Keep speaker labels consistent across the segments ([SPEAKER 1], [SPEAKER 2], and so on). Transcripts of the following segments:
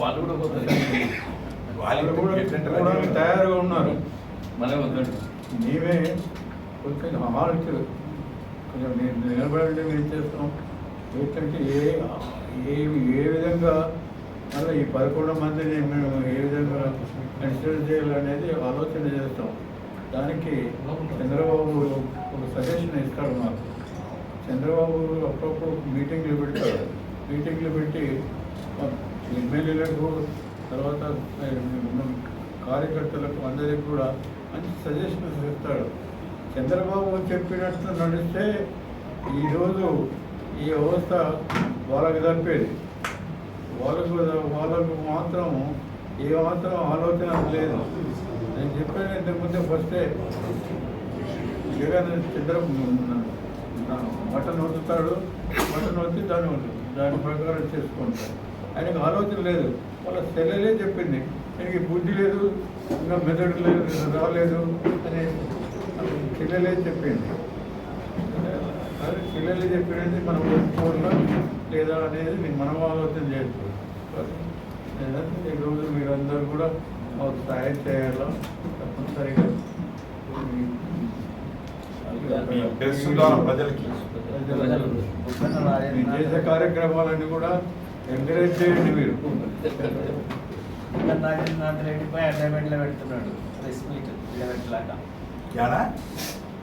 [SPEAKER 1] వాళ్ళు కూడా పోతారు.
[SPEAKER 2] వాళ్ళు
[SPEAKER 3] కూడా
[SPEAKER 2] వాళ్ళు-
[SPEAKER 3] తయారుగా ఉన్నారు.
[SPEAKER 1] మనమే వద్దండి.
[SPEAKER 3] నీవే కొంచెం ఆలోచన కొంచెం నేను నిలబడి ఏం చేస్తాం ఏంటంటే ఏ ఏ ఏ విధంగా మళ్ళీ ఈ పదకొండు మందిని మేము ఏ విధంగా కన్సిడర్ చేయాలనేది ఆలోచన చేస్తాం. దానికి చంద్రబాబు ఒక సజెషన్ ఇస్తాడు మాకు. చంద్రబాబు అప్పుడప్పుడు మీటింగ్లు పెడతాడు. మీటింగ్లు పెట్టి ఎమ్మెల్యేలకు తర్వాత కార్యకర్తలకు అందరికి కూడా మంచి సజెషన్స్ ఇస్తాడు. చంద్రబాబు చెప్పినట్లు నడిస్తే ఈరోజు ఈ వ్యవస్థ వాళ్ళకి తప్పేది. వాళ్ళకు వాళ్ళకు మాత్రం ఏ మాత్రం ఆలోచన లేదు. నేను చెప్పాను ఇంతకుముందే ఫస్టే జగన్ చంద్ర మటన్ వదులుతాడు మటన్ వచ్చి దాన్ని దాని ప్రకారం చేసుకుంటాడు. ఆయనకు ఆలోచన లేదు. వాళ్ళ చెల్లెలే చెప్పింది ఆయనకి బుద్ధి లేదు ఇంకా మెదడు లేదు రాలేదు అని చెల్లెలే చెప్పింది. అది చెల్లెలే చెప్పినది మనం ఒప్పుకోవాలా లేదా అనేది మనం ఆలోచన చేయొచ్చు. లేదంటే ఈరోజు మీరందరూ కూడా మాకు సహాయం చేయాలా? తప్పనిసరిగా.
[SPEAKER 2] ప్రజలకి.
[SPEAKER 3] చేసే కార్యక్రమాలన్నీ కూడా ఎంకరేజ్ చేయండి మీరు.
[SPEAKER 4] నాగేంద్రనాథ్ అడ్డమెంట్లో పెడుతున్నాడు. ప్రెస్ మీట్ పెట్టలాక
[SPEAKER 2] యాడా?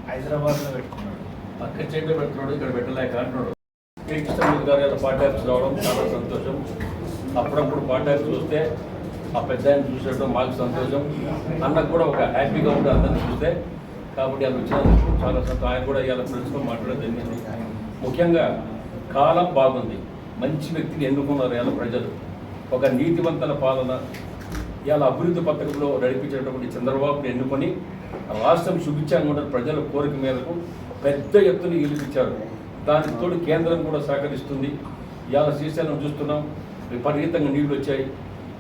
[SPEAKER 4] హైదరాబాద్లో పెడుతున్నాడు.
[SPEAKER 1] పక్క చెట్లు పెడుతున్నాడు ఇక్కడ పెట్టలేక అంటున్నాడు. గారు ఇలా పార్టీ ఆఫీస్ రావడం చాలా సంతోషం. అప్పుడప్పుడు పార్టీ ఆఫీస్ వస్తే ఆ పెద్ద ఆయన చూసేయడం మాకు సంతోషం. అన్నకు కూడా ఒక హ్యాపీగా ఉంటుంది అందరిని చూస్తే కాబట్టి అది వచ్చినందుకు చాలా సంతోషం. ఆయన కూడా ఇలా ఫ్రెండ్స్తో మాట్లాడడం జరిగింది. ముఖ్యంగా కాలం బాగుంది. మంచి వ్యక్తిని ఎన్నుకున్నారు ఇలా ప్రజలు. ఒక నీతివంతుల పాలన ఇలా అభివృద్ధి పథకంలో నడిపించేటటువంటి చంద్రబాబుని ఎన్నుకొని రాష్ట్రం సుభిక్షంగా ఉన్న ప్రజల కోరిక మేరకు పెద్ద ఎత్తున గెలిపించారు. దానికి తోడు కేంద్రం కూడా సహకరిస్తుంది. ఇవాళ శ్రీశైలం చూస్తున్నాం విపరీతంగా నీళ్ళు వచ్చాయి.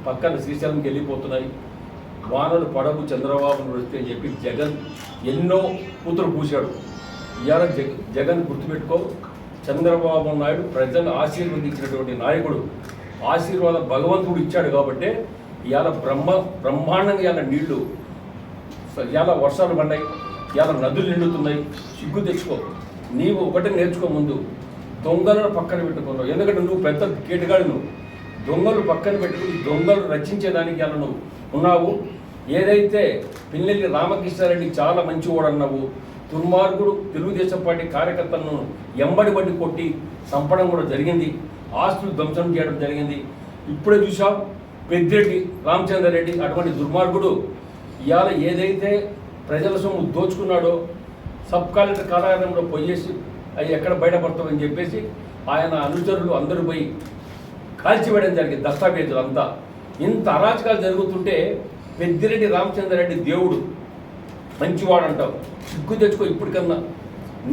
[SPEAKER 1] పక్కన శ్రీశైలంకి వెళ్ళిపోతున్నాయి. వానలు పడవు చంద్రబాబును వస్తే అని చెప్పి జగన్ ఎన్నో కూతురు పూశాడు. ఇవాళ జగ జగన్ గుర్తుపెట్టుకో చంద్రబాబు నాయుడు ప్రజలు ఆశీర్వదించినటువంటి నాయకుడు. ఆశీర్వాదం భగవంతుడు ఇచ్చాడు కాబట్టి ఇవాళ బ్రహ్మ బ్రహ్మాండంగా ఇవాళ నీళ్ళు ఇవాళ వర్షాలు పడ్డాయి. ఇవాళ నదులు నిండుతున్నాయి. సిగ్గు తెచ్చుకో. నీవు ఒకటి నేర్చుకో ముందు. దొంగలను పక్కన పెట్టుకున్నావు. ఎందుకంటే నువ్వు పెద్ద కేటగాడు నువ్వు. దొంగలు పక్కన పెట్టుకుని దొంగలు రచించేదానికి ఇలా నువ్వు ఉన్నావు. ఏదైతే పిల్లల్ని రామకృష్ణారెడ్డి చాలా మంచివాడు అన్నావు దుర్మార్గుడు తెలుగుదేశం పార్టీ కార్యకర్తలను ఎంబడి బట్టి కొట్టి చంపడం కూడా జరిగింది. ఆస్తులు ధ్వంసం చేయడం జరిగింది. ఇప్పుడే చూసాం పెద్దిరెడ్డి రామచంద్రారెడ్డి అటువంటి దుర్మార్గుడు ఇవాళ ఏదైతే ప్రజల సొమ్ము దోచుకున్నాడో సబ్ కలెక్టర్ కార్యాలయంలో పోయేసి అవి ఎక్కడ బయటపడతామని చెప్పేసి ఆయన అనుచరులు అందరూ పోయి కాల్చివేయడం జరిగింది దస్తావేజులు అంతా ఇంత అరాచకాలు జరుగుతుంటే పెద్దిరెడ్డి రామచంద్రారెడ్డి దేవుడు మంచివాడు అంటావు సిగ్గు తెచ్చుకో ఇప్పటికన్నా.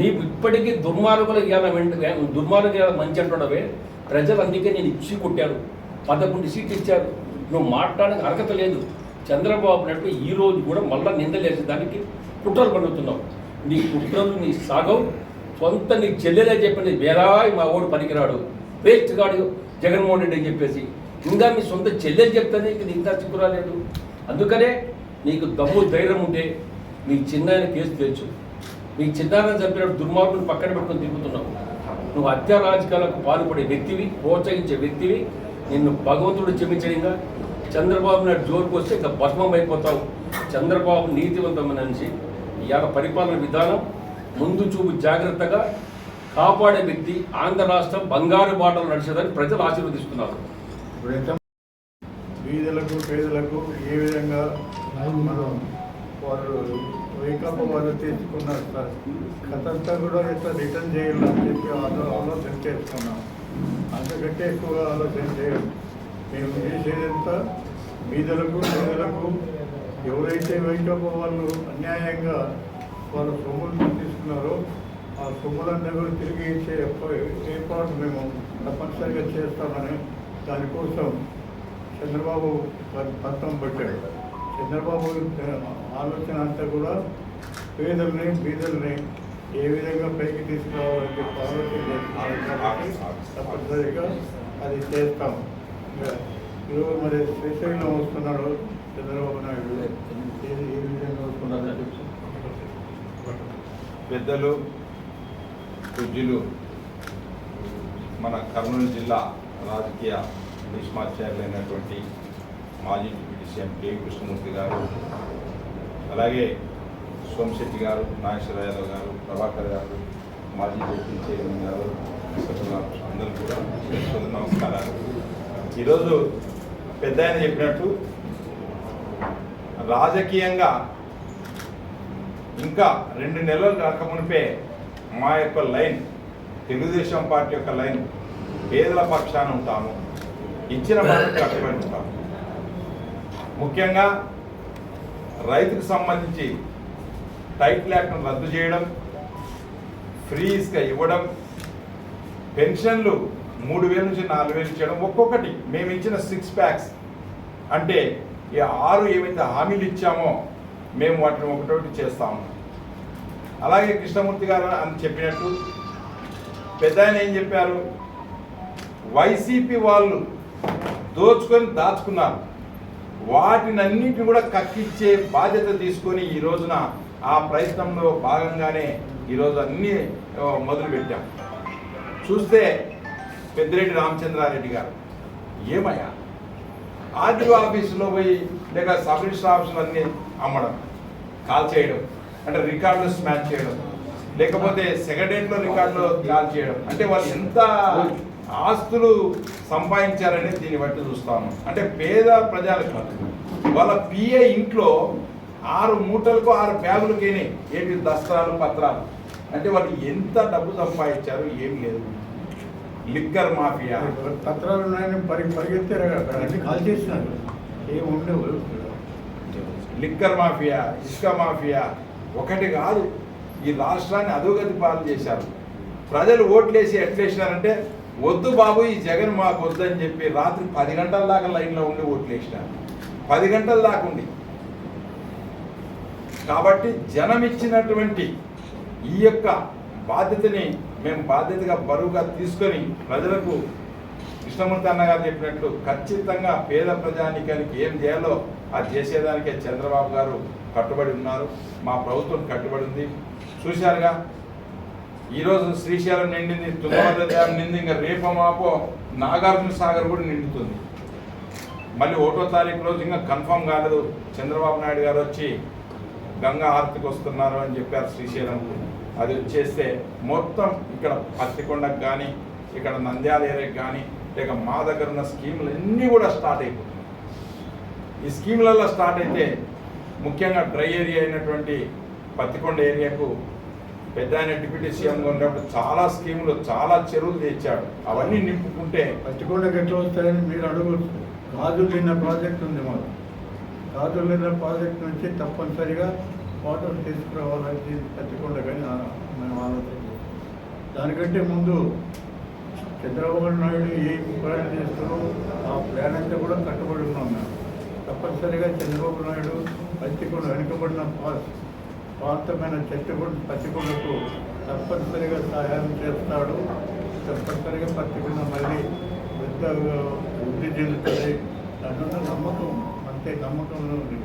[SPEAKER 1] నీకు ఇప్పటికీ దుర్మార్గులు ఇవాళ వెంట దుర్మార్గులు ఇవాళ మంచి అంటున్నావే. ప్రజలు అందుకే నేను ఇచ్చి కొట్టారు. పదకొండు సీట్లు ఇచ్చారు. నువ్వు మాట్లాడడానికి అర్హత లేదు. చంద్రబాబు నాయుడు ఈ రోజు కూడా మళ్ళా నిందలేసి దానికి కుట్రలు పండుతున్నావు నీ కుట్రలు నీ సాగవు. సొంత నీ చెల్లెలే చెప్పింది వేరాయ్ మా ఓడు పనికిరాడు. వేస్ట్ గాడు జగన్మోహన్ రెడ్డి అని చెప్పేసి. ఇంకా మీ సొంత చెల్లెలు చెప్తానే నీకు ఇంకా చిక్కు రాలేదు. అందుకనే నీకు దమ్ము ధైర్యం ఉంటే మీ చిన్నాయన కేసు తెచ్చు మీ చిన్నాయన చంపిన దుర్మార్గుని పక్కన పెట్టుకొని తిరుగుతున్నావు. నువ్వు హత్యా రాజకీయాలకు పాల్పడే వ్యక్తివి ప్రోత్సహించే వ్యక్తివి. నిన్ను భగవంతుడు క్షమించడంగా చంద్రబాబు నాయుడు జోరుకు వస్తే ఇంకా భస్మం అయిపోతావు చంద్రబాబు నీతివంతమైన నుంచి ఇవాళ పరిపాలన విధానం ముందు చూపు జాగ్రత్తగా కాపాడే వ్యక్తి ఆంధ్ర రాష్ట్రం బంగారు బాటలు నడిచేదని ప్రజలు ఆశీర్వదిస్తున్నారు.
[SPEAKER 3] వీధులకు పేదలకు ఏ విధంగా మనం వాళ్ళు తీసుకున్నారు సార్. తీసుకున్న కథంతా కూడా ఇట్లా రిటర్న్ చేయాలని చెప్పి ఆలో- ఆలోచన చేసుకున్నాం అంతకంటే ఎక్కువగా ఆలోచన చేయాలి మేము చేసేదంతా బీదలకు పేదలకు ఎవరైతే వైకాపా వాళ్ళు అన్యాయంగా వాళ్ళ సొమ్ములు తీసుకున్నారో ఆ సొమ్ములన్నీ కూడా తిరిగి ఇచ్చే ఏర్పాటు మేము తప్పనిసరిగా చేస్తామని దానికోసం చంద్రబాబు ప- పత్రం పెట్టాడు చంద్రబాబు ఆలోచన అంతా కూడా పేదల్ని బీదల్ని ఏ విధంగా పైకి తీసుకురావాలని చెప్పి ఆలోచన చేస్తున్నారు కాబట్టి తప్పనిసరిగా అది చేస్తాం. ఈరోజు మరి శ్రీశైలం వస్తున్నాడు చంద్రబాబు నాయుడు. ఏది ఏ విధంగా వస్తున్నాడు చెప్పు.
[SPEAKER 2] పెద్దలు పూజ్యులు మన కర్నూలు జిల్లా రాజకీయ భీష్మాచార్యులైనటువంటి మాజీ కే. కృష్ణమూర్తి గారు అలాగే సోమశెట్టి గారు నాగేశ్వర యాదవ్ గారు ప్రభాకర్ గారు మాజీ డిప్యూటీ చైర్మన్ గారు గారు అందరూ కూడా శుభ నమస్కారాలు. ఈరోజు పెద్ద ఆయన చెప్పినట్టు రాజకీయంగా ఇంకా రెండు నెలలు రాకమునిపే మా యొక్క లైన్ తెలుగుదేశం పార్టీ యొక్క లైన్ పేదల పక్షాన ఉంటాము ఇచ్చిన మాట కట్టుబడి ఉంటాము. ముఖ్యంగా రైతుకు సంబంధించి టైట్ యాక్ట్ను రద్దు చేయడం ఫ్రీస్గా ఇవ్వడం పెన్షన్లు మూడు వేల నుంచి నాలుగు వేలు ఇచ్చడం ఒక్కొక్కటి మేము ఇచ్చిన సిక్స్ ప్యాక్స్. అంటే ఈ ఆరు ఏవైతే హామీలు ఇచ్చామో మేము వాటిని ఒకటొకటి చేస్తా ఉన్నాం. అలాగే కృష్ణమూర్తి గారు అని చెప్పినట్టు పెద్ద ఆయన ఏం చెప్పారు? వైసీపీ వాళ్ళు దోచుకొని దాచుకున్నారు. వాటినన్నిటిని కూడా కక్కిచ్చే బాధ్యత తీసుకొని ఈ రోజున ఆ ప్రయత్నంలో భాగంగానే ఈరోజు అన్నీ మొదలుపెట్టాం చూస్తే పెద్దిరెడ్డి రామచంద్రారెడ్డి గారు ఏమయ్యా? ఆర్టీఓ ఆఫీసులో పోయి లేక సబ్ రిజిస్టర్ ఆఫీసులు అన్నీ అమ్మడం కాల్ చేయడం అంటే రికార్డులు స్మాచ్ చేయడం లేకపోతే సెక్రటరియట్లో రికార్డులు కాల్ చేయడం అంటే వాళ్ళు ఎంత ఆస్తులు సంపాదించారని దీన్ని బట్టి చూస్తాము అంటే పేద ప్రజలకు వాళ్ళ పిఏ ఇంట్లో ఆరు మూటలకు ఆరు బ్యాగులకి ఏంటి దస్త్రాలు పత్రాలు. అంటే వాళ్ళు ఎంత డబ్బు సంపాదించారు ఏం లేదు. Liquor mafia.
[SPEAKER 3] పత్రాలు ఉన్నాయని పరి పరిగెత్తారు అన్ని కాల్ చేసినారు ఏమి ఉండవు.
[SPEAKER 2] లిక్కర్ మాఫియా ఇసుక మాఫియా. ఒకటి కాదు. ఈ రాష్ట్రాన్ని అధోగతి పాలు చేశారు. ప్రజలు ఓట్లేసి ఎట్లేసినారంటే వద్దు బాబు ఈ జగన్ మాకు వద్దని చెప్పి రాత్రి పది గంటల దాకా లైన్లో ఉండి ఓట్లేసినారు పది గంటల దాకా ఉండి. కాబట్టి జనం ఇచ్చినటువంటి ఈ యొక్క బాధ్యతని మేము బాధ్యతగా బరువుగా తీసుకొని ప్రజలకు కృష్ణమూర్తి అన్నగారు చెప్పినట్లు ఖచ్చితంగా పేద ప్రజానికానికి ఏం చేయాలో అది చేసేదానికే చంద్రబాబు గారు కట్టుబడి ఉన్నారు. మా ప్రభుత్వం కట్టుబడి ఉంది. చూశారుగా ఈరోజు శ్రీశైలం నిండింది తుంగభద్ర డ్యామ్ నింది ఇంకా రేపో మాపో నాగార్జున సాగర్ కూడా నిండుతుంది. మళ్ళీ ఒకటో తారీఖు రోజు ఇంకా కన్ఫర్మ్ కాలేదు. చంద్రబాబు నాయుడు గారు వచ్చి గంగా హారతికి వస్తున్నారు అని చెప్పారు శ్రీశైలంకు అది వచ్చేస్తే మొత్తం ఇక్కడ పత్తికొండకు కానీ ఇక్కడ నంద్యాల ఏరియాకి కానీ లేక మా దగ్గర ఉన్న స్కీములు అన్నీ కూడా స్టార్ట్ అయిపోతున్నాయి. ఈ స్కీములలో స్టార్ట్ అయితే ముఖ్యంగా డ్రై ఏరియా అయినటువంటి పత్తికొండ ఏరియాకు పెద్ద ఆయన డిప్యూటీ సీఎంగా ఉన్నప్పుడు చాలా స్కీములు చాలా చెరువులు తెచ్చాడు. అవన్నీ నింపుకుంటే
[SPEAKER 3] పచ్చికొండకి ఎట్లా వస్తాయని మీరు అడగచ్చు. గాజులు నిన్న ప్రాజెక్ట్ ఉంది మాకు. గాజులు నిన్న ప్రాజెక్ట్ నుంచి తప్పనిసరిగా వాటర్ తీసుకురావాలని పచ్చికొండ కానీ మేము ఆలోచన దానికంటే ముందు చంద్రబాబు నాయుడు ఏ ప్లాన్ చేస్తున్నారో ఆ ప్లాన్ అంతా కూడా కట్టుబడి ఉన్నాం మేము. తప్పనిసరిగా చంద్రబాబు నాయుడు పచ్చికొండ వెనుకబడిన పా- ప్రాంతమైన చెట్టుకొండ పచ్చికొండకు తప్పనిసరిగా సహాయం చేస్తాడు. తప్పనిసరిగా పచ్చికొండ మళ్ళీ పెద్ద వృద్ధి చెందుతుంది. అందులో నమ్మకం అంతే నమ్మకంలో ఉంది.